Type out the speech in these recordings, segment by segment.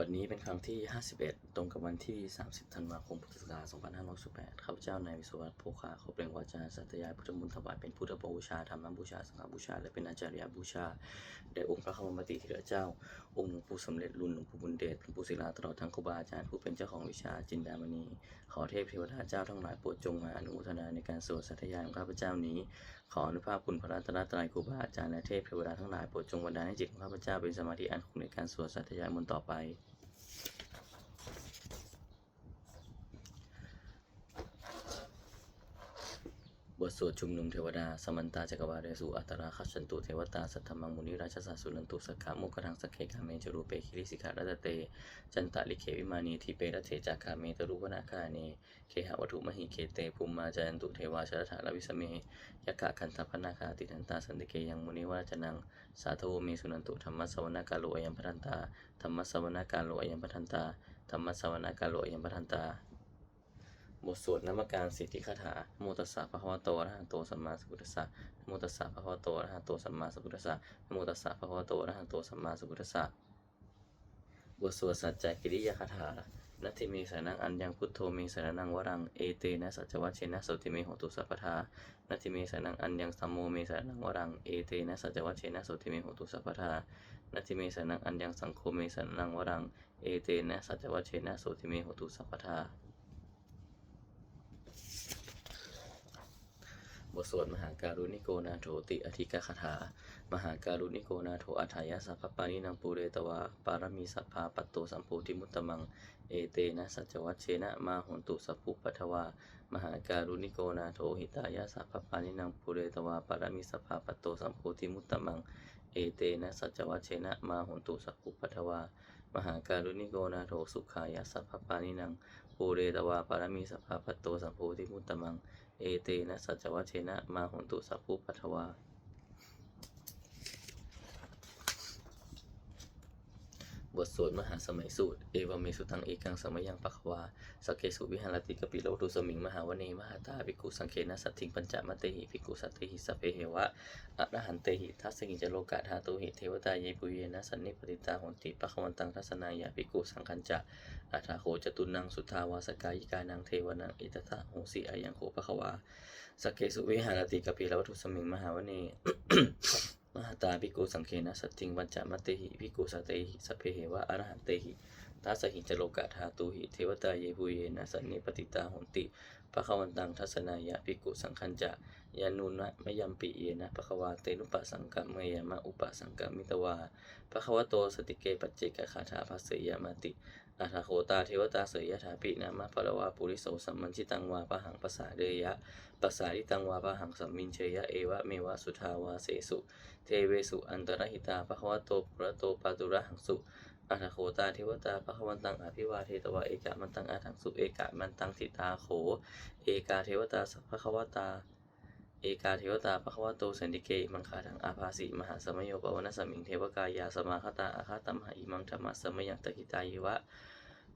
วันนี้เป็นครั้งที่ 51 ตรงกับวันที่ 30 ธันวาคม พุทธศักราช 2568ข้าพเจ้านายวิศวัตโภคาขอเปล่งวาจาสัตยายพุทธมนต์ถวายเป็นพุทธบูชา ธรรมบูชา สังฆบูชา และเป็นอาจารยบูชาแด่องค์พระคมมติเถระเจ้า องค์หลวงปู่สำเร็จรุ่นหลวงปู่บุญเดชหลวงปู่ศิลาตลอดทั้งครูบาอาจารย์ผู้เป็นเจ้าของวิชาจินดามณี ขอเทพเทวดาเจ้าทั้งหลายโปรดจงมาอนุโมทนาในการสวดสัตยายของข้าพเจ้านี้ ขออนุภาพคุณพระรัตนตรัยครูบาอาจารย์และเทพเทวดาทั้งหลายโปรดจงบันดาลให้จิตของข้าพเจ้าเป็นสมาธิอันคงในการสวดสัตยายมนต์ต่อไป บทสวดชุมนุมเทวดา สมันตาจักรวาเรสุอัตราคัจฉันตุเทวตา สัทธมังมุนิราชสาสุนันตุสักขามุกทังสักเคกาเมจรูเปคิริสิการัตเต จันตะลิเขวิมานีทิเปรเทจากาเมตรุวนาคาเนเคหวัตุมหิเคเตภูมิมาจันตุเทวาชรถาลวิสเมยกะคันธพนาคาติทันตาสันติเกยังมุนิวาจนังสาธุเมสุนันตุธรรมสวนากาโลอยัมพันตาธรรมสวนากาโลอยัมพันตาธรรมสวนากาโลอยัมพัทันตา บทสวดนมการสิทธิคาถาโมตัสสะภะคะวะโตอะระหะโตสัมมาสัมพุทธัสสะโมตัสสะภะคะวะโตอะระหะโตสัมมาสัมพุทธัสสะโมตัสสะภะคะวะโตอะระหะโตสัมมาสัมพุทธัสสะบทสวดสัจจกิริยาคาถานัตถิเมสานังอัญญังพุทโธเมสานังวรังเอเตนะสัจวัชเชนะโสติเมโหตุสัพพทานัตถิเมสานังอัญญังสัมโมเมสานังวรังเอเตนะสัจวัชเชนะโสติเมโหตุสัพพทานัตถิเมสานังอัญญังสังโฆเมสานังวรังเอเตนะสัจวัชเชนะโสติเมโหตุสัพพทา บทสวดมหาการุณิโกนาโถติอธิกคาถา มหาการุณิโกนาโถอัฏฐายาสัพพปานินังปูเรตวาปารมีสัพพาปัตโตสัมโพธิมุตตมัง เอเตนะสัจวัชเชนะมาหุนตุสัพพุปัทวามหาการุณิโกนาโถหิตายาสัพพปานินังปูเรตวาปารมีสัพพาปัตโตสัมโพธิมุตตมัง เอเตนะสัจวัชเชนะมาหุนตุสัพพุปัทวามหาการุณิโกนาโถสุขายาสัพพปานินังปูเรตวาปารมีสัพพาปัตโตสัมโพธิมุตตมัง เอเตนะสัจวัชเชนะ มาหนตุสัพพุปัทวา บทสวดมหาสมัยสูตร เอวเมสุตังเอกังสมัยยังปะควาสเกสุวิหารติกปิโลตุสมิงมหาวเนมหาตาภิกขุสังเคนะสัตถิงปัญจมะเตหิภิกขุสัตเตหิสพเพเหวะอะระหันเตหิทัสสกิจโลกาธาตุหิเทวตาเยปุเยนะสันนิปติตาหนติปะควันตังทัสนายาภิกขุสังคัญจะอัฏฐาโคจตุนังสุทาวาสกายิกานังเทวนังอิตตะโหสิอายังโคปะควาสเกสุวิหารติกปิโลตุสมิงมหาวเน มหาตาภิกขุสังเคนะสัตถิงปัญจามัตเตหิภิกขุสัตเตหิสัพเพเหวะอรหันเตหิทัสสหิจโลกะธาตุหิเทวตาเยปุเยนะสันนิปติตาหนติปะคะวันตังทัสนายะภิกขุสังคัญจะยานุนะมยัมปิเยนะปะคะวาเตนุปะสังกะเมยมะอุปะสังกะมิตวาปะคะวะโตสติเกปัจเจกคาถาภัสเสยามติอาทาโคตาเทวตาเสยยถาปินามะภะละวาปุริโสสัมมันชิตังวาปะหังปะสาเดยะปะสาริตังวาปะหังสัมมินเชยะเอวะเมวะสุทาวาเสสุ เทเวสุอันตรหิตาภควโตปุระโตปาตุระหังสุอัฏฐโคตาเทวตาภควันตังอภิวาเทตวะเอกะมันตังอาถังสุเอกะมันตังทิตาโข เอกาเทวตาสัพพควตา เอกาเทวตาภควโตสันติเกมังคาทังอาภาสิมหาสมโยปวนะสมิงเทวกายาสมาคตาอาคาตมหาอิมังธรรมะสมยังตหิตายิวะ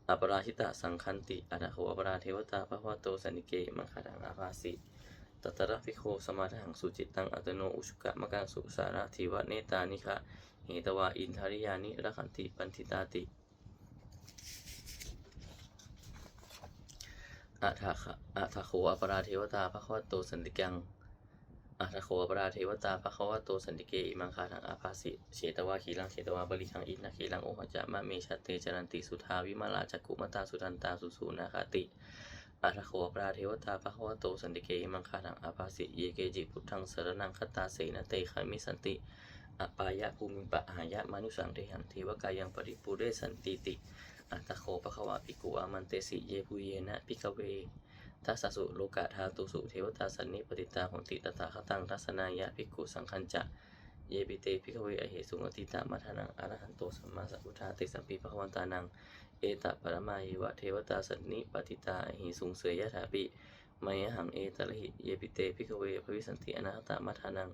อปราชิตาสังคันติอัฏฐโคอปราเทวตาภควโตสันติเกมังคาทังอาภาสิ ตตระภิกขุสมาทังสุจิตตังอัตโนอุชุกะมะกังสุสาราธิวะเนตานิคะเหตวาอินทาริยานิรักขันติปันทิตาติอัฏฐะอัฏฐโคอปราเทวตาภควโตสันติกังอัฏฐโคอปราเทวตาภควโตสันติเกอิมังคาทังอาภาสิเชตวาขีลังเชตวาบริขังอินะขีลังโอหจะมะเมชะเตจรันติสุทาวิมาลาจักกุมตาสุทันตาสุสูนาคาติ อาทโคปราเทวตาภควโตสันติเกหิมังคาทังอาภาสิเยเกจิพุทธังสรนังคตาเสนเตขมิสันติอปายะภูมิปะหายะมนุสังเทหันเทวกายังปริปุเรสันติติอัตโคปะควาภิกุอามันเตสิเยปุเยนะภิกเวทัสสุโลกาธาตุสุเทวตาสันนิปติตาหนติตถาคตังทัสนายะภิกขุสังคัญจะเยปิเตภิกเวอเหสุงอติตามัทนังอรหันโตสัมมาสัมพุทธาเตสัมปีภควันตานัง เอตปรมายวะเทวตาสันนิปติตาหิสุงเสยยะถาปิมยหังเอตระหิเยปิเตภิกขเวภวิสันติอนาคตมัทานัง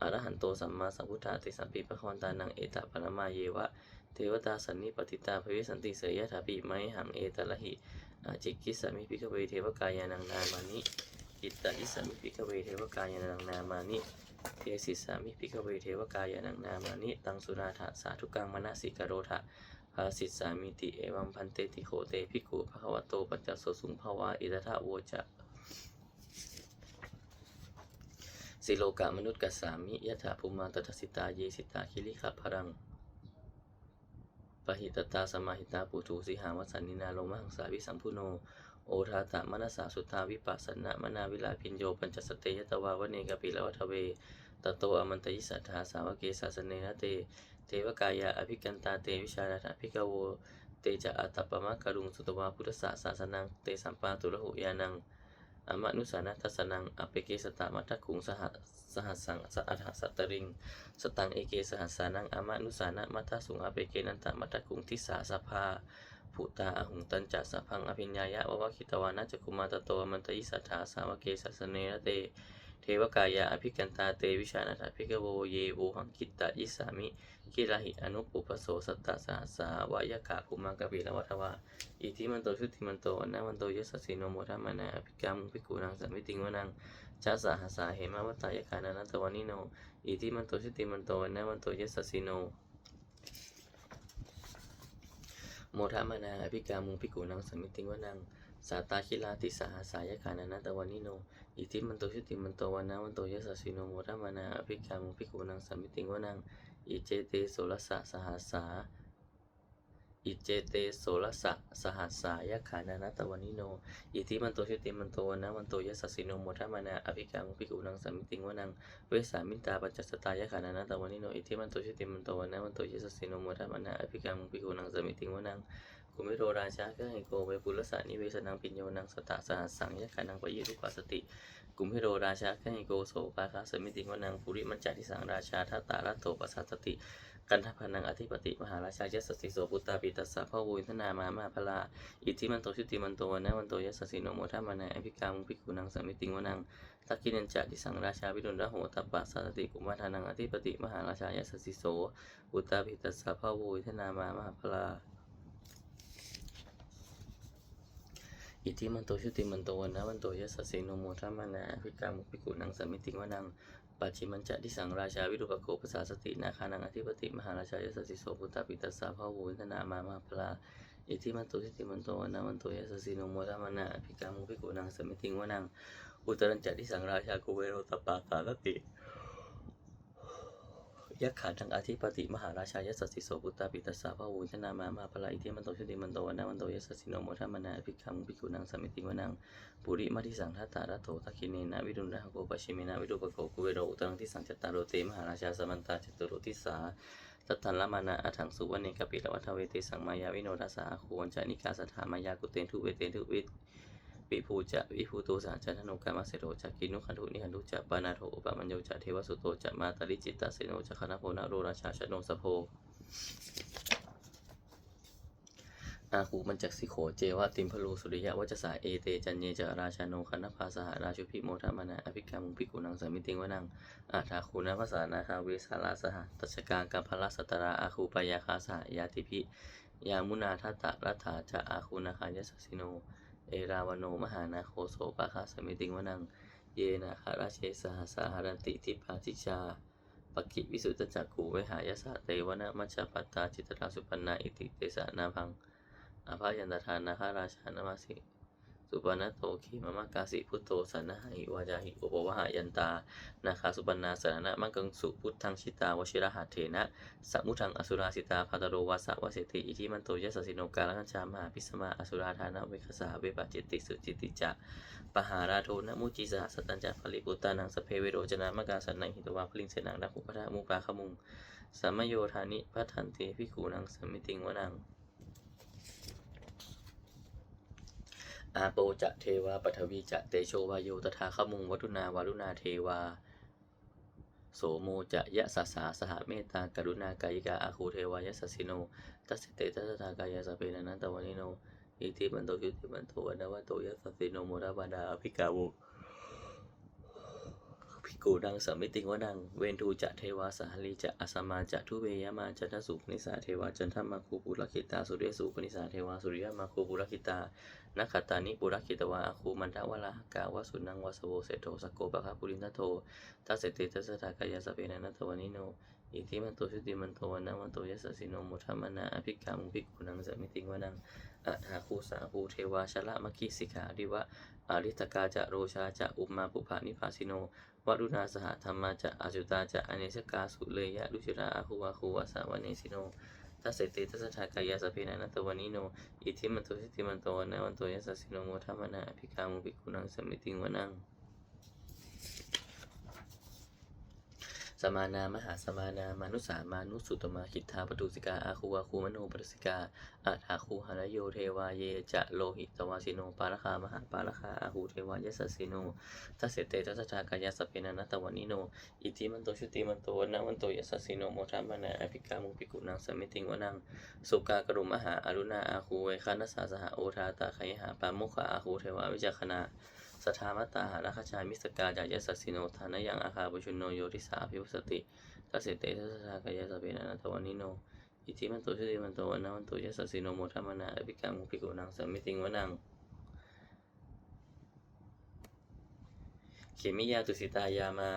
อรหันโตสัมมาสัมพุทธาติสัมปีปะควันตานังเอตปรมาเยวะเทวตาสันนิปติตาภวิสันติเสยยะถาปิมยหังเอตระหิอาจิกิสามิภิกขเวเทวกายานังนามานิอิตตาอิสามิภิกขเวเทวกายานังนามานิเทสิสามิภิกขเวเทวกายานังนามานิตังสุนาถะสาธุกังมนสิกโรทะ ภาสิตสามิติเอวัมพันเตติโขเตภิกุภควโตปัจจโสสุงภวาอิทธาโวจะสิโลกามนุษย์กัสสามิยะถาภูมาตถสิตาเยสิตาคิริขะพรังปหิตตาสมาหิตาปุถุสิหาวัสันนินาโลมังสาวิสัมพุโน โอทาตะมนัสสาสุทธาวิปัสสนะมนาวิลาพินโยปัญจสเตยตวาวเนกปิลวัทเวตโตอมันตยิสัทธาสาวเกสาสเนนะเต เทวกายาอภิกันตาเตวิชาดาภิกโว เตจะอัตตปมะกรุงสุตวาพุทธศาสาสนัง เตสัมปาตุระหุยานังอมนุสานัทัสนังอเปเกสตามัทคุงสหสหสังสอัฏฐสัตตริง สตังเอเกสหสานังอมนุสานะมัทสุงอเปเกนันตมัทคุงทิสาสภาภูตาอหุงตันจัสสะพังอภิญญายะวะวะคิตวานะจักคุมาตโตมันตยิสัทธาสาวเกสัสเนระเต เทวกายาอภิกันตาเตวิชานาถภิกโวเยโวหังคิตตะยิสามิกิราหิอนุปุปโสสัตตาสหัสาวายกะกุมากะปิละวัทวาอิทิมันโตชุติมันโตอนะมันโตยสสสิโนโมทัมมานาอภิกรรมภิกขุนังสัมมิติงวนังชาสาหาสาเหมาวตายคานานัตวานิโนอิทิมันโตชุติมันโตอนะมันโตยสสสิโนโมทัมมานาอภิกรรมภิกขุนังสัมมิติงวนัง สาตาคิลาติสาหาสายขานานัตวานิโน อิทิมันโตชุติมันโตวานาวันโตยสสสิโนโมรมานาอภิกรรมภิกขุนังสัมมิติงวนังอิเจเตโสรสะสหาสา อิเจเตโสรสะสหัสสายขานานัตวานิโน อิทิมันโตชุติมันโตวนะมันโตยสสสิโนโมทัมมานาอภิกรรมภิกขุนังสัมมิติงวนังเวสามิตาปัจจสตายขานานัตวานิโน อิทิมันโตชุติมันโตวนะมันโตยสสสิโนโมทัมมานาอภิกรรมภิกขุนังสัมมิติงวนังกุมิโรราชาก็ให้โกเวปุรสานิเวสนังปิญโยนังสตาสหัสสังยขานังปยิรุปัสสติ กุมิโรราชาก็ให้โกโสปาคาสมิติงวนังปุริมัจจาทิสังราชาทัตตารัตโตปัสสัตติ กันทพนังอธิปติมหาราชายสสสิโสปุตตาปิตัสสะพะวุฒนามามาพลาอิทธิมันโตชุติมันโตวนะมันโตยสสสิโนโมทัมานาอภิกามุภิกขุนังสมิติงวนังทักกินันจะทิสังราชาวิรุณระโหตัปปะสัตติกุมาทานังอธิปติมหาราชายสสสิโสปุตตาปิตัสสะพะวุฒนามามาพลาอิทธิมันโตชุติมันโตวนะมันโตยสสสิโนโมทัมานาอภิกามุภิกขุนังสมิติงวนัง ปัจฉิมันจะที่สังราชาวิรุปโยภาษาสตินาคานังอธิปติมหาราชายสสสิโสภุตตาปิตัสสะพาวุนนามามาพลาอิทธิมันตุทิติมันโตนามันโตยสสสิโนโมทมานาภิกามุภิกุนังสมิติงวนังอุตรัญจะที่สังราชากุเวโรตปาสาสติ ยักขาทังอธิปติมหาราชายสสสิโสปุตตาปิตัสสะพะวุฒนามามาพลาอิทิมันโตชิติมันโตวันะมันโตยสสสิโนโมทัมนาอภิกามุภิกขุนังสมิติงวนังปุริมาทิสังทัตตารัตโตทักขิเนนะวิรุณระโกปชิเมนะวิรูปโกกุเวโรอุตรังทิสังจตารโรเตมหาราชาสมันตาจตุโรทิสาตัตถันละมานะอัถังสุวรรณเนกปิลวัฏเวเตสังมายาวิโนทัสสาโควรจานิกาสถามายากุเตนทุเวเตนทุวิ ปิภูจะวิภูโตสาจันทโนกามาเสโรจะกินุขันธุนิขันธุจะปานาโทอุปมัญโยจะเทวสุโตจะมาตริจิตตเสโนจะคณะโพนาโรราชาชโนสโพอาหูมันจักสิโขเจวะติมพลูสุริยะวัจสาเอเตจันเยจะราชาโนคณภาสหราชุพิโมทามนาอภิกามุภิกุนังสมิติงวนังอาทาคูนภาษานาคาเวสาลาสหตัชกากัมพลสัตราอาคูปยาคาสหยาติพิยามุนาทัตตะรัฐาจะอาคูนาคายสสิโน เอราวโนมหานาโคโสปะคาสมิติงวนัง เยนาคาราเชสหสาหารันติทิปาติชาปกิวิสุตจักขูเวหายสะเตวนะมัชปัตตาจิตราสุปันนาอิติเตสะนาพังอาภายันตทานาคาราชานามาสิ สุปนัตโตขีมามากาสิพุทโธสันนะหิวาจาหิอุปวะหายันตานาคาสุปนนาสารณะมังกังสุพุทธังชิตาวชิระหัตเถนะสัมุทังอสุราสิตาภาตโรวาสวะเสติอิทิมันโตยสสสิโนกาลังจามหาพิสมาอสุราธานาเวคสาเวปะจิตติสุจิติจะปหาราโทนะมุจิสหสตัญจะภลิปุตตานังสเพเวโรจนามกาสันนังหิตวาพลิงเสนังดักขุปะทะมุปาขมุงสัมมโยธานิพัทันเตภิกขุนังสมมิติงวนัง อาโปจะเทวาปฐวีจะเตโชวาโยตถาคมุงวัตุนาวารุณาเทวา โสโมจะยะสสสาสหเมตตากรุณากายิกาอาคูเทวายสสสิโนตัสเตตัสสทากายาสเปนะนันตวานิโนอิทิมันโตยุติมันโตวันวะโตยสสสิโนโมราบาดาภิกาวุภิกูดังสมมิติงวนังเวนทูจะเทวาสหลีจะอสมาจะทุเวยมาจันทสุปนิสาเทวาจันทมาคูปุรคิตาสุเรสุปนิสาเทวาสุริยมาคูปุรคิตา นักขตานิปุรคิตวาอาคูมันทวลาหกาวสุนังวสโวเสโทสโกปะคาปุรินทโททัสเสติทัสสะทากายาสเปนันทวานิโนอิทิมันโตชุติมันโตวันนะมันโตยัสสิโนมุทัมนาอภิกขามุภิกขุนังสมิติงวนังอะหาคูสาภูเทวาชละมะคิสิกขาดิวะอริตกาจะโรชาจะอุปมาปุภานิภาสิโนวรุณาสหธรรมาจะอาจุตาจะอเนชกาสุเลยะลุชิราอาคูวาคูวาสาวเนสิโน ทัสเสติทัสสะทากายาสพินันตวานิโน อิทิมันโตชุติมันโตวันนะวันโตยัสสิโนโมทัมมนาอภิกามุภิกุนังสมิติงวนัง สมานามหาสมานามานุสามานุสุตมาคิทธาปตุสิกาอาคูวาคูมโนปรสิกาอาถาคูหานโยเทวาเยจะโลหิตวาสิโนปาลคามหาปาลคาอาหูเทวายสสสิโนทัสเสเตทัสสะทากายาสเพนันตวานิโนอิติมันโตชุติมันโตวันนะวันโตยสสสิโนโมทัมมานาอภิกามุปิกุนังสมิติงวนังสุกากรุมหาอรุณาอาคูเวคานัสสาสหโอทาตาไคหาปามุขอาคูเทวาวิจักขณา สถามตาหาราคชามิสกาจายสสสิโนทานะยังอาคาบุชุนโนโยทิสาภิวสติทัสเสเตทัสสากายาสเปนันตวานิโนอิทิมันโตชิติมันโตวันนาวันโตยสสสิโนโมทัมมานาอภิกามุภิกุนังสัมิติงวนังเขมิยาตุสิตายามา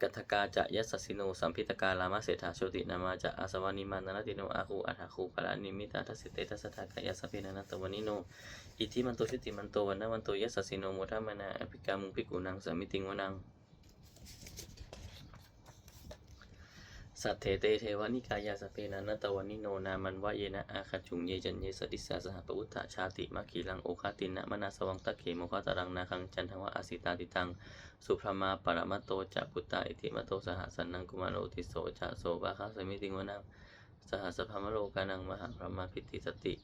กับกัทกาจะยัสสิโนสัมพิตกาลามาเศรษฐาโชตินามาจะอาสวานิมานนติโนอาคูอัฏฐาคูปะละนิมิตาทัสสิเตทัสสะทากายาสพเพนันตวานิโนอิทิมันโตชุติมันโตวันนวันโตยัสสิโนโมทัมมานาอภิกามุปิกุนังสมิติงวนัง สัตเถเตเทวานิกายาสเพนันตวานิโนนามันวะเยนะอาคาจุงเยจันเยสติสาสหปอุตตะชาติมัคคีลังโอคาตินะมนาสวังตะเขโมคตรังนาคังจันทวะอาสิตาติตังสุพรมาปรมัตโตจะพุตตาอิติมโตสหสันนังกุมารโอติโสจะโสบาคาสมิติงวนังสหสพามโลกานังมหาพรหมาพิติสติ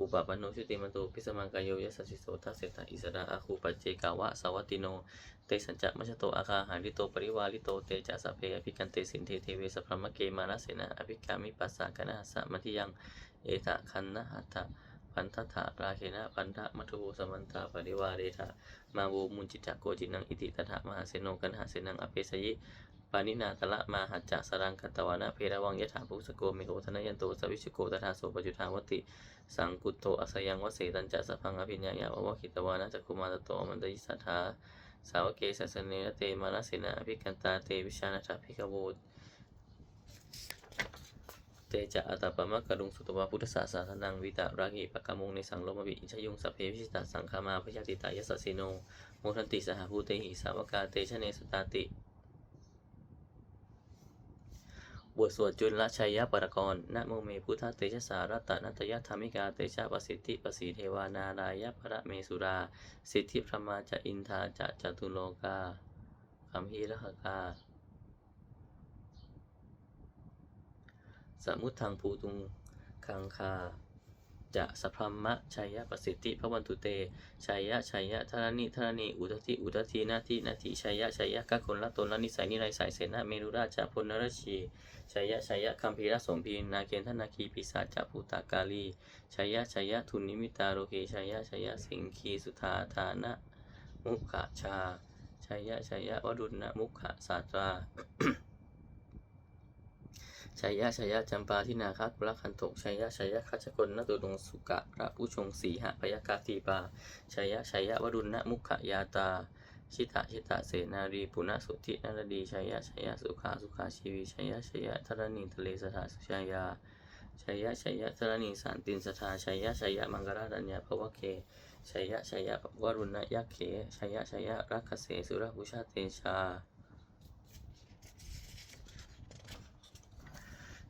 อุปปันโนชุติมันโตพิสมังกายโยยัสสสิโสทัสเสตอิสระอาคูปัจเจกาวะสวัตติโน เตสัญจะมัชโตอาคาหาริโตปริวาริโตเตจะสเพอภิกันเตสินเทเทเวสพรมเกมานะเสนะอภิกามิปัสสะกนะหัสะมัทิยังเอตะคันนะหัตถะพันทถะราเคนะพันธะมัทโวสมันตาปริวาเรทะมาโวมุนจิตะโกจินังอิติตถะมหาเสโนกันหาเสนังอเปสยิ ปานินาตละมาหัจจะสรังกัตวานะเพรวังยะถาภุสโกเมโหธนยันโตสวิชโกตถาโสปจุทาวติ สังกุตโตอสยังวเสตันจะสพังอภิญญายาวะคิตวานะจักคุมาตโตมันตยิสัทธาสาวกเกสัสเนนะเตมานะเสนาอภิกันตาเตวิชานะทัพพิกโวเตจะอัตปะมะกะลุงสุตวาพุทธศาสนานังวิตารากิปะกะมุงในสังโลมวิอิชยุงสัพเพวิชิตาสังคามาพยาติตายสสสิโนโมทันติสหภูเตหิสาวกาเตชะเนสตาติ บทสวดจุลชัยยปรกรณ์นะโมเมพุทธเตชะสารัตะนัตยธรรมิกาเตชะปสิทธิปสีเทวานารายะพระเมสุรา สิทธิพระมาจะอินทาจะจตุโลกาคัมภีรหกาสมุทังภูตุงคังคา จะสพรมะชัยยะประสิทธิพระวันตุเตชัยยะชัยยะธรณีธรณีอุทธิอุทธินาทินาทิชัยยะชัยยะกัคคนละตนละนิสัยนิไรสายเสนาเมรุราชพลนรชีชัยยะชัยยะคัมภีรสมพีนาเกณฑนาคีปิศาจภูตากาลีชัยยะชัยยะทุนนิมิตาโรเกชัยยะชัยยะสิงคีสุธาธานะมุขะชาชัยยะชัยยะวดุลนะมุขะสาตรา ชัยยะชัยยะจำปาทินาคากุลคันโตชัยยะชัยยะคัจจกลนตุดงสุกะพระผู้ชงสีหะพยากาตีปาชัยยะชัยยะวรุณะมุขยาตา ชิตะชิตะเสนารีปุณสุธินารดีชัยยะชัยยะสุขาสุขาชีวีชัยยะชัยยะธรณีทะเลสถาสุชัยาชัยยะชัยยะธรณีสานตินสถาชัยยะชัยยะมังกราดัญญาภวเคชัยยะชัยยะวรุณยักเขชัยยะชัยยะรักเสสุรภูชาเตชา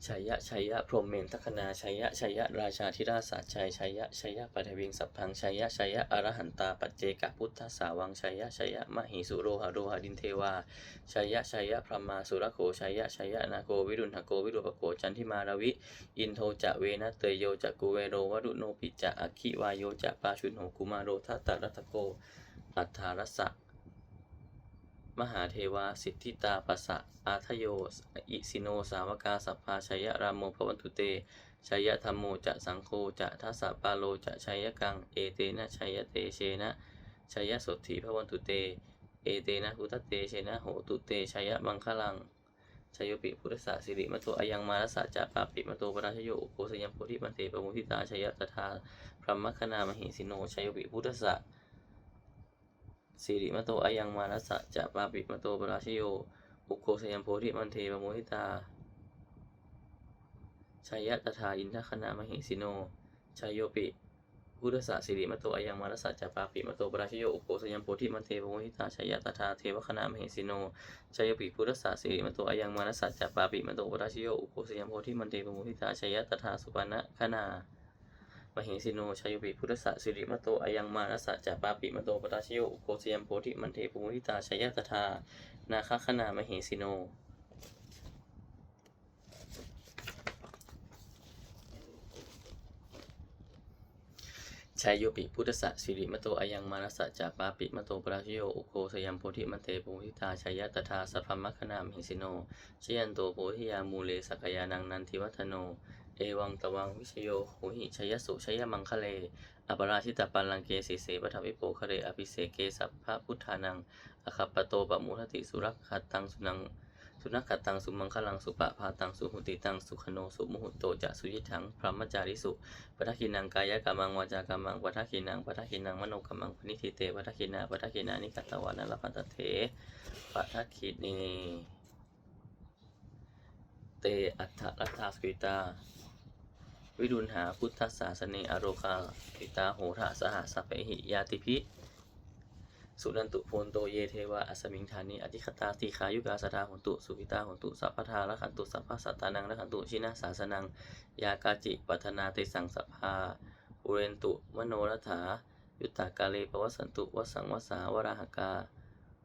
ชัยยะชัยยะพรหมเมนทัคนาชัยยะชัยยะราชาธิราชสาชัยชัยยะชัยยะปัทวิงสัพพังชัยยะชัยยะอรหันตาปัจเจกพุทธสาวังชัยยะชัยยะมหิสุโรหะโรหะดินเทวาชัยยะชัยยะพรหมาสุรโขชัยยะชัยยะนาโกวิรุณหโกวิรุปโกจันทิมาราวิ อินโทจะเวนะเตยโยจะกุเวโรวรุโนปิจะอคิวายโยจะปาชุนโหกุมารโรทัตตรัตโกอัฏฐารสะ มหาเทวาสิทธิตาปัสสะอาทโยอิสิโนสาวกาสัพพาชัยรามโมภวันตุเตชัยธรรมโมจะสังโฆจะทัสสะปาโลจะชัยกังเอเตนะชัยเตเชนะชัยยะสดถีภวันตุเต เอเตนะพุทธเตเชนะโหตุเตชยมังคลังชโยปิพุทธะสิริมโตอายังมารัสะจะปาปิมโตปราชโยโคสยมโพธิมันเตปมุทิตาชยตถาพรหมคณามหิสิโนชโยปิพุทธะ สิริมโตอายังมารัสสะจะปาปิมโตปราชโยอุโคสยัมโพธิมันเตปมุทิตาชยตถาอินทคณามหิสิโนชโยปิพุทธศาสิริมโตอายังมารัสสะจาปาปิมโตปราชโยอุโกสยัมโพธิมันเทปโมหิตาชยตถาเทวคณามเหสิโนชยปิพุทธศาสิริมโตอายังมารัสสะจาปาปิมโตปราชโยอุโกสยัมโพธิมันเทปโมหิตาชยตถาสุปนะคณา มเหสิโนชายุปิพุทธศาสิริมโตอายังมารัสสะจาปาปิมโตปราชโยอุโกสยัมโพธิมันเทปโมหิตาชยตถานาคคณามเหสิโนชายโยปิพุทธะสิริมโตอายังมานัสสะจาปาปิมโตปราชโยอุโคสยัมโพธิมันเตปุหิตาชายตถาสัพพมัคคณามหิสิโนชยันโตโพธิยามูเลสกยานังนันทิวัฒโน เอวังตวังวิชโยโหหิชยสุชยมังคะเลอปราชิตปัลลังเกสีเสปทวิโปคะเรอภิเสเกสัพพะพุทธานังอคัปปโตปะมุทติสุรักขัตตังสุนังสุนัขขัดตังสุมังคลังสุปะพาตังสุหุติตังสุขโนสุมุหุโตจะสุยิทังพรหมจาริสุปทักขินังกายกรรมังวาจากรรมังปทักขินังปทักขินังมโนกรรมังปณิทิเตปทักขินาปทักขินานิกัตวานัลพันตเถปทักขินีเตอัฏฐรัตถาสกิตา วิรุณหาพุทธศาสเนอโรคาปิตาโหระสหสพเพหิยาติพิสุนันตุโพนโตเยเทวะอัสมิงธานิอธิคตาตีขายุกาสตาหนตุสุวิตาหนตุสัพพทาละขันตุสัพพสัตตานังละขันตุชินาสาสนังยากาจิปัทนาเตสังสัพพาอุเรนตุมโนรัฐายุตตากาเลปวัสสันตุวสังวสาวราหกา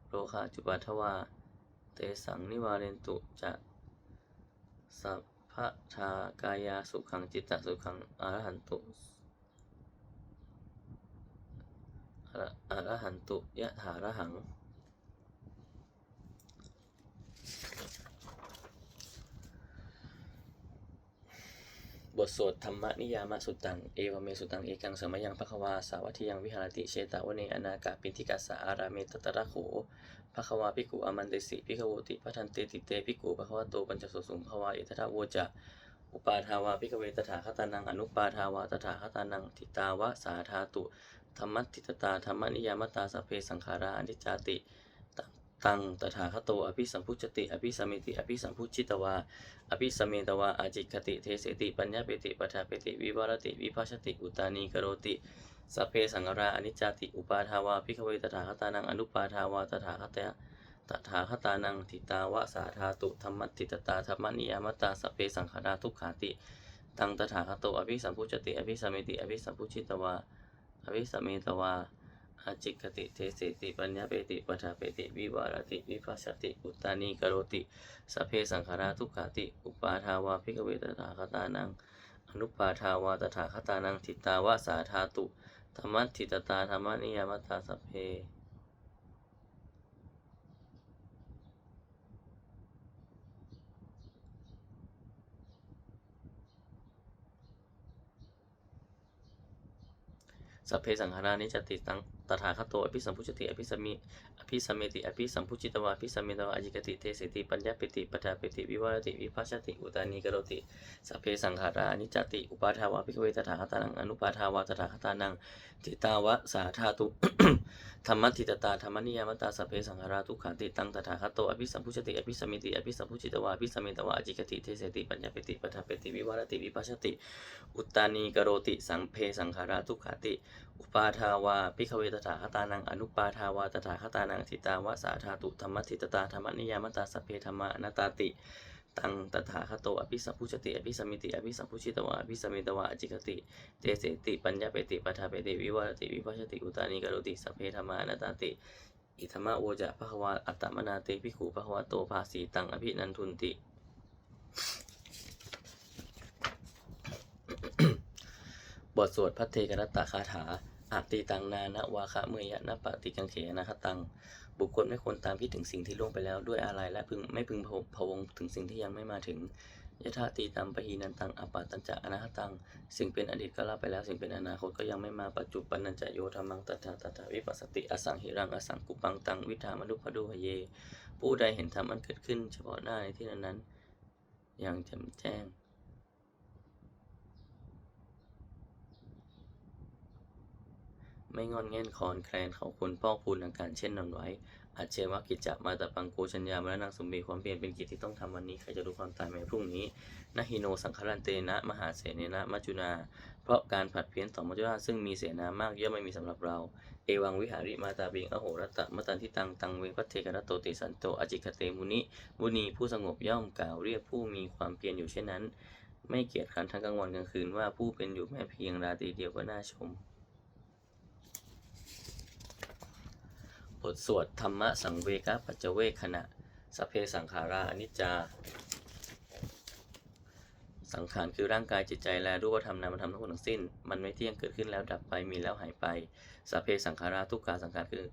โรคาจุปัทวาเตสังนิวาเรนตุจะสัพ พระชากายาสุขังจิตตสุขังอรหันตุอรหันตุยะถารหัง บทสวดธรรมนิยามสุตตัง เอวเมสุตัง เอกังสมยังปะควาสาวัติยังวิหารติเชตาวเนอนาคาปินทิกัสสะอาราเมตตระโขภควาภิกุอามันเตสิภิกขโวติพัทันเตติเตภิกขุภควาโตปัญจโสสุงภวาเอตถาโวจะอุปาทาวาภิกเวตถาคตานังอนุปาทาวาตถาคตานังทิตาวะสาธาตุธรรมติตตาธรรมนิยามตาสเพสังขาราอนิจจติ ตังตถาคโตอภิสัมพุจติ อภิสมมิติ อภิสัมพุจิตวา อภิสมเมตวาอาจิคติ เทเสติ ปัญญาเปติปัฏฐาเปติ วิวารติ วิภาชติ อุตานีกโรติสัพเพสังราอนิจจติ อุปาทาวาภิกขเวตถาคตานัง อนุปาทาวา ตถาคตยตถาคตานัง ทิตาวะสาธาตุธรรมติตตาธรรมนิยามตาสพเพสังขาราทุกขาติ ตังตถาคโต อภิสัมพุจติ อภิสมเมติ อภิสัมพุจิตวาอวิสเมตวา อาจิกติเทเสติปัญญาเปติปัฏฐาเปติวิวารติวิปัสสติอุตตานีกโรติสพเพสังขาราทุกขาติอุปาทาวาภิกเวตถาคตานังอนุปาทาวาตถาคตานังทิตาวาสาธาตุธรรมะทิตตาธรรมนิยามตตาสพเพสัพเพสังขารานิจติตัง ตถาคตโตอภิสัมพุจติอภิสัมมิ ภิสัมเมติอภิสัมพุจิตวาอภิสัมเมตวาอจิกติเทเสติปัญญาเปติปัฏฐาเปติวิวารติวิภาชติอุตานีกรติสัพเพสังขารานิจติอุปาทาวาภิกเวตถาคตานังอนุปาทาวาตถาคตานังทิตาวะสาธาตุธรรมทิตตาธรรมนิยามตาสัพเพสังขาราทุกขันติตังตถาคตโตอภิสัมพุจติอภิสัมมิติอภิสัมพุจิตวาอภิสัมเมตวาอจิกติเทเสติปัญญาเปติปัฏฐาเปติวิวารติวิภาชติอุตานีกรติสังเพสังขาราทุกขติ อุปาทาวาพิขเวตถาคตานังอนุปาทาวาตถาคตานังทิตาวะสาธาตุธรรมทิตตาธรรมนิยามตาสเพธรรมานตาติ ตังตถาคโตอภิสัมพุชติอภิสมิติอภิสัมพุชิตวาอภิสมิตวาจิกติ เตเสติปัญญาเปติปัฏฐาเปติวิวารติวิภัชติอุตานิกโรติสเพธรรมานตาติ อิธรรมะโวจะภควาอัตตมนาเตภิกขุภควาโตภาสีตังอภินันทุนติบทสวดพัทเทกรัตตคาถา อาตีตังนานะวาคะเมยะนะปะติกังเขนะคตัง บุคคลไม่ควรตามคิดถึงสิ่งที่ล่วงไปแล้วด้วยอะไรและพึงไม่พึงพะวงถึงสิ่งที่ยังไม่มาถึงยถาตีตัมปะหีนันตังอปาตัญจะอนาหตัง สิ่งเป็นอดีตก็ละไปแล้ว สิ่งเป็นอนาคตก็ยังไม่มาปัจจุบันนันจะโยธรรมังตถาตถาวิปัสสติอสังหิรังอสังกุปังตังวิธามนุพดุหเย ผู้ใดเห็นธรรมอันเกิดขึ้น เฉพาะหน้าในที่นั้นๆอย่างแจ่มแจ้ง ไม่งอนแง่นคอนแคลนเขาควรพอกพูนอาการเช่นนั้นไว้อาจเชวะกิจจะมาแต่ปังโกชัญญามรณังสมบีความเปลี่ยนเป็นกิจที่ต้องทำวันนี้ ใครจะรู้ความตายไหมพรุ่งนี้นะฮิโนสังคารันเตนะมหาเสนนะมัจจุนา เพราะการผัดเพี้ยนต่อมัจจุราซึ่งมีเสนามากย่อมไม่มีสำหรับเรา เอวังวิหาริมาตาบิงอโหรตะมตันทิตังตังเวงพัเทกรโตติสันโตอจิคเตมุนิมุนีผู้สงบย่อมกล่าวเรียกผู้มีความเพียรอยู่เช่นนั้น ไม่เกียจคร้านทั้งกลางวันกลางคืนว่าผู้เป็นอยู่แม้เพียงราตรีเดียวก็น่าชม บทสวดธรรมะสังเวกปัจเจเวคขณะสพเพสังขาราอนิจจา สังขารคือร่างกายจิตใจและรูปธรรมนามธรรมทั้งหมดทั้งสิ้น มันไม่เที่ยงเกิดขึ้นแล้วดับไปมีแล้วหายไปสพเพสังขาราทุกขาสังขารคือ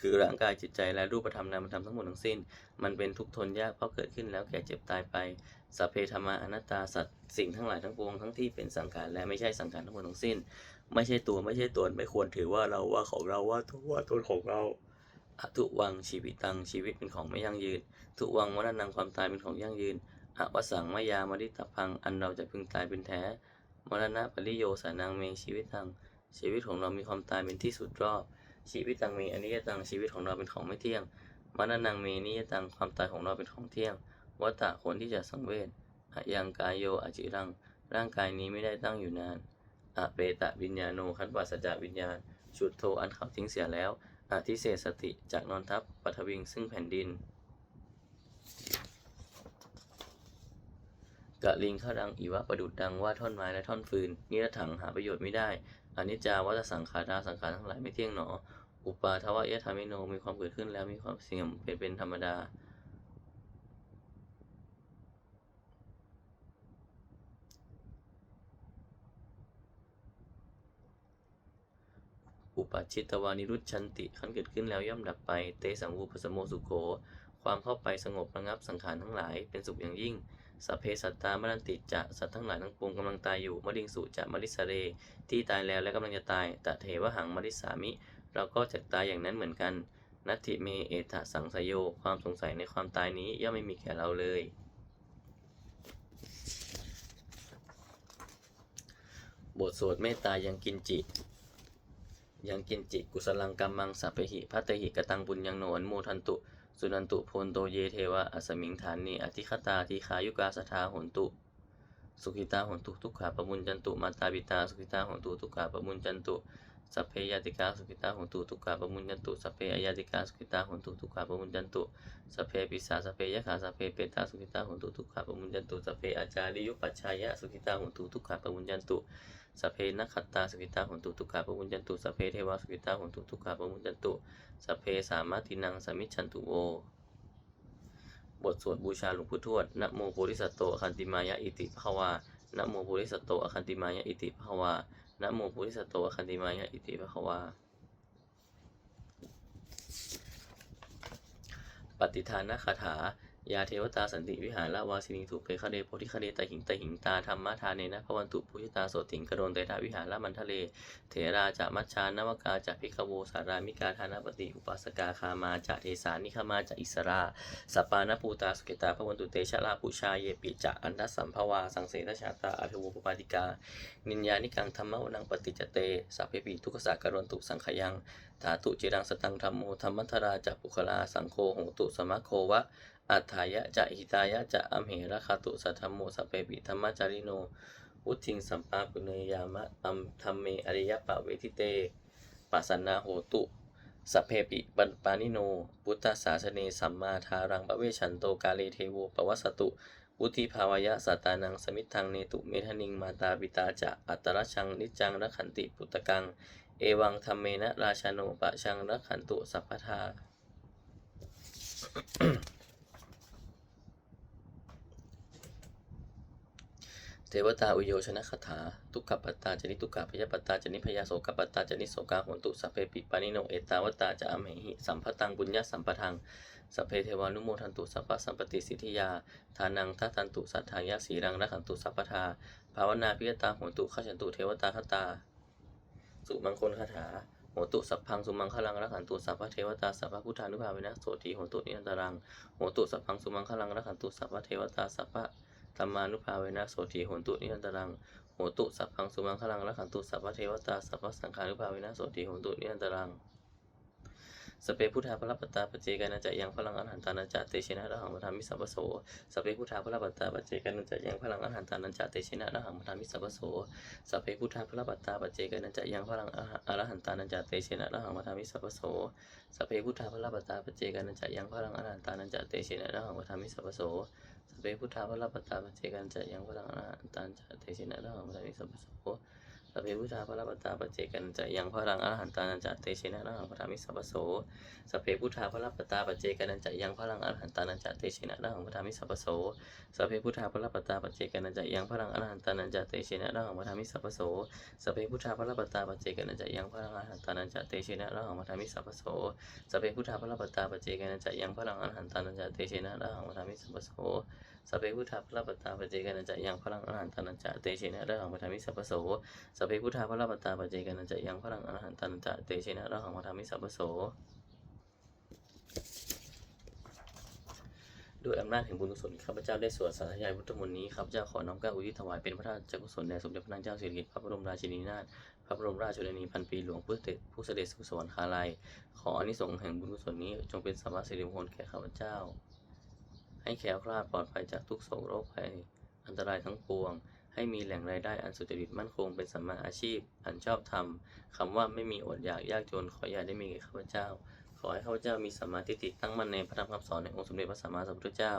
คือร่างกายจิตใจและรูปธรรมนามธรรมทั้งหมดทั้งสิ้น มันเป็นทุกทนยากเพราะเกิดขึ้นแล้วแก่เจ็บตายไปสพเพธรรมาอนัตตาสัตว์สิ่งทั้งหลายทั้งปวงทั้งที่เป็นสังขารและไม่ใช่สังขารทั้งหมดทั้งสิ้น ไม่ใช่ตัวไม่ใช่ตนไม่ควรถือว่าเราว่าของเราว่าตัวว่าตนของเรา อทุวังชีวิตตังชีวิตเป็นของไม่ยั่งยืน ทุวังมรณังความตายเป็นของยั่งยืนอวสังมายามริตพัง อันเราจะพึงตายเป็นแท้ มรณะปริโยสานังเมชีวิตตัง ชีวิตของเรามีความตายเป็นที่สุดรอบ ชีวิตตังเมอนิยตังชีวิตของเราเป็นของไม่เที่ยง มรณังเมนิยตังความตายของเราเป็นของเที่ยง วัตตะคนที่จะสังเวชอยังกายโยอจิรัง ร่างกายนี้ไม่ได้ตั้งอยู่นานอะเปตะวิญญาโนคันปัสจะวิญญาณ ชุดโทอันเขาทิ้งเสียแล้ว อาทิเศษสติจากนอนทับปัทวิงซึ่งแผ่นดิน กะลิงข้าดังอีวะประดุดดังว่าท่อนไม้และท่อนฟืนนิรถังหาประโยชน์ไม่ได้อนิจจาวัตสังขาราสังขารทั้งหลายไม่เที่ยงหนอ อุปาทวะยะธรรมิโนมีความเกิดขึ้นแล้วมีความเสื่อมเป็นเป็นธรรมดา อุ ปาชิตวานิรุชชันติขั้นเกิดขึ้นแล้วย่อมดับไป เตสังวูปสมโมสุโข ความเข้าไปสงบระงับสังขารทั้งหลาย เป็นสุขอย่างยิ่งสัพเพสัตตามรันติจะสัตว์ทั้งหลายทั้งปวงกำลังตายอยู่มริงสุจะมริสเร ที่ตายแล้วและกำลังจะตายตะเทวหังมริสามิ เราก็จะตายอย่างนั้นเหมือนกันนัตถิเมเอทะสังสยโย ความสงสัยในความตายนี้ย่อมไม่มีแก่เราเลย บทสวดเมตตายังกินจิ ยังกินจิกุสลังกัมมังสัพเพหิพัตตหิกตังบุญยังโนอนโมทันตุ สุนันตุโพนโตเยเทวะอสมิงฐานนีอธิคตาทีขายุกาสทาหนตุ สุขิตาหนตุทุกขาปมุญจันตุมาตาปิตาสุขิตาหนตุทุกขาปมุญจันตุสัพเพยาติกาสุขิตาโหนตุทุกขาปมุญจันตุสัพเพอยาติกาสุขิตาโหนตุทุกขาปมุญจันตุสัพเพปิสาสัพเพยะขาสัพเพเปตาสุขิตาโหนตุทุกขาปมุญจันตุสัพเพอาจาริยุปัชชายะสุขิตาโหนตุทุกขาปมุญจันตุ สัพเพนักขัตตาสุขิตาหนตุทุกขาปมุญจันตุสัพเพเทวาสุขิตาหนตุทุกขาปมุญจันตุสัพเพสามาตินังสมิจฉันตุโอบทสวดบูชาหลวงปู่ทวดนะโมโพธิสัตโตอคันติมายะอิติภควานะโมโพธิสัตโตอคันติมายะอิติภควานะโมโพธิสัตโตอคันติมายะอิติภควาปฏิทานคาถา ยาเทวตาสันติวิหารวาสินีถูกเพคะเดโพธิคเดตหิงตหิงตาธรรมะทานเนนะพวันตุปุชิตาโสติงกระโรนเตทาวิหารมันทะเล เถราจะมัชชานวกาจะพิกโวสารามิกาธานปฏิอุปาสกาคามาจะเทสานิคมาจะอิสราสปานปูตาสุเกตาพวันตุเตชะลาปุชาเยปิจะอันดัสสัมภวาสังเสนชาตาอภิวุปปาติกา นินญานิกังธรรมวนังปฏิจเตสัพเพปิทุกสากรวนตุสังขยังถาตุจิรังสตังธรรมโมธรรมัทราจะปุคลาสังโฆโหตุสมะโควะ อัฏฐายะจะหิตายะจะอัมเหระคาตุสัทธมโมสเพปิธรรมจาริโนวุทิงสัมปาปุเนยามะตัมธรรมเมอริยปะเวทิเตปัสสนาโหตุสัพเพปิปันปานิโน พุทธศาสเนสัมมาทารังปะเวชันโตกาเลเทโวปวัสตุวุธิภาวยะสัตตานังสมิทธังเนตุเมทนิงมาตาปิตาจะอัตตรชังนิจังรักขันติปุตตกัง เอวังธรรมเมนะราชาโนปะชังรักขันตุสัพพทา เทวตาอุโยชนะคาถา ทุกขปัตตาจนิทุกขพยาปัตตาจนิพยาโสกปัตตาจนิโสกาโหนตุสัพเพปิปานิโนเอตาวตาจะอเมหิสัมภตังบุญญาสัมปทังสัพเพเทวานุโมทันตุสัพพสัมปติสิทธิยาทานังทัตันตุสัทธายาสีรังรักขันตุสัพพทาภาวนาพิยตาโหนตุขจันตุเทวตาคตา สุมังคลคาถาโหตุสัพพังสุมังคลังรักขันตุสัพพะเทวตาสัพพะพุทธานุภาเวนะโสติโหตุนิอันตรังโหตุสัพพังสุมังคลังรักขันตุสัพพะเทวตาสัพพ ธรรมานุภาเวนะโสติโหตุนิอันตรังโหตุสัพพังสุมังคลังรักขันตุสัพพเทวตาสัพพสังฆานุภาเวนะโสติโหตุนิอันตรังสเปพุทธาพระปัตตาปเจกานัจะยังพลังอรหันตานัจจะเตชนะระหังมทามิสัพโสสเปพุทธาพระปัตตาปเจกานัจะยังพลังอรหันตานัจจะเตชนะระหังมทามิสัพโสสเพพุทธาพระปัตตาปเจกันจะยังพลังอรหันตานันจะเตชนะระหังมัทามิสัพโสสเพพุทธาพระปัตตาปเจกันจะยังพลังอรหันตานันจะเตชนะระหังมัทามิสัพโส สัพเพพุทธาพระปัตตาปเจกันจะยังพลังอรหันตานันจะเตชินะระหังมัทามิสัพพโส สัพเพพุทธาพระปัตตาปเจกันจะยังพลังอรหันตานันจะเตเชนะระหังมัทามิสัพพโสสัพเพพุทธาพระปัตตาปเจกันจะยังพลังอรหันตานันจะเตเชนะระหังมัทามิสัพพโสสัพเพพุทธาพระปัตตาปเจกันจะยังพลังอรหันตานันจะเตชินะระหังมัทามิสัพพโสสัพเพพุทธาพระปัตตาปเจกันจะยังพลังอรหันตานันจะเตชินะระหังมัทามิสัพพโสสัพเพพุทธาพระปัตตาปเจกันจะยังพลังอรหันตานันจะเตชินะระหังมัทามิสัพพโส สเพพุทธาพระปัตตาปเจกนันจะยังพลังอรหันตานันจะเตชินะระหังมัทามิสัพโสสเพพุทธาพระปัตตาปเจกนันจะยังพลังอรหันตานันจะเตชินะระหังมัทามิสัพโสด้วยอำนาจแห่งบุญกุศลข้าพเจ้าได้สวดสาธยายพุทธมนต์นี้ข้าพเจ้าขอน้อมกล้าอุทิศถวายเป็นพระราชกุศลแด่สมเด็จพระนางเจ้าสิริกิติ์พระบรมราชินีนาถพระบรมราชชนนีพันปีหลวงเพื่อเสด็จผู้เสด็จสู่สวรรคาลัย ขออานิสงส์แห่งบุญกุศลนี้จงเป็นสัมมาสิริมงคลแก่ข้าพเจ้า ให้แคล้วคลาดปลอดภัยจากทุกโศกโรคภัยอันตรายทั้งปวง ให้มีแหล่งรายได้อันสุจริตมั่นคงเป็นสัมมาอาชีพ อันชอบธรรมคำว่าไม่มีอดอยากยากจนขออย่าได้มีแก่ข้าพเจ้า ขอให้ข้าพเจ้ามีสัมมาทิฏฐิตั้งมั่นในพระธรรมคำสอนในองค์สมเด็จพระสัมมาสัมพุทธเจ้า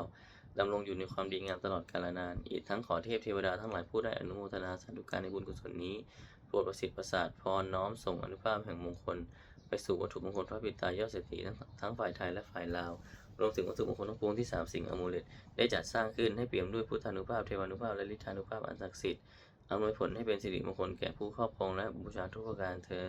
ดำรงอยู่ในความดีงามตลอดกาลนาน อีกทั้งขอเทพเทวดาทั้งหลายผู้ได้อนุโมทนาสาธุการในบุญกุศลนี้โปรดประสิทธิ์ประสาทพรน้อมส่งอนุภาพแห่งมงคล ไปสู่วัตถุมงคลพระปิตายอดเศรษฐีทั้งทั้งฝ่ายไทยและฝ่ายลาว รวมถึงวัตถุมงคลทั้งปวงที่สามสิ่งอมูลเลตได้จัดสร้างขึ้นให้เปี่ยมด้วยพุทธานุภาพเทวานุภาพและฤทธานุภาพอันศักดิ์สิทธิ์อำนวยผลให้เป็นสิริมงคลแก่ผู้ครอบครองและบูชาทุกประการเทอ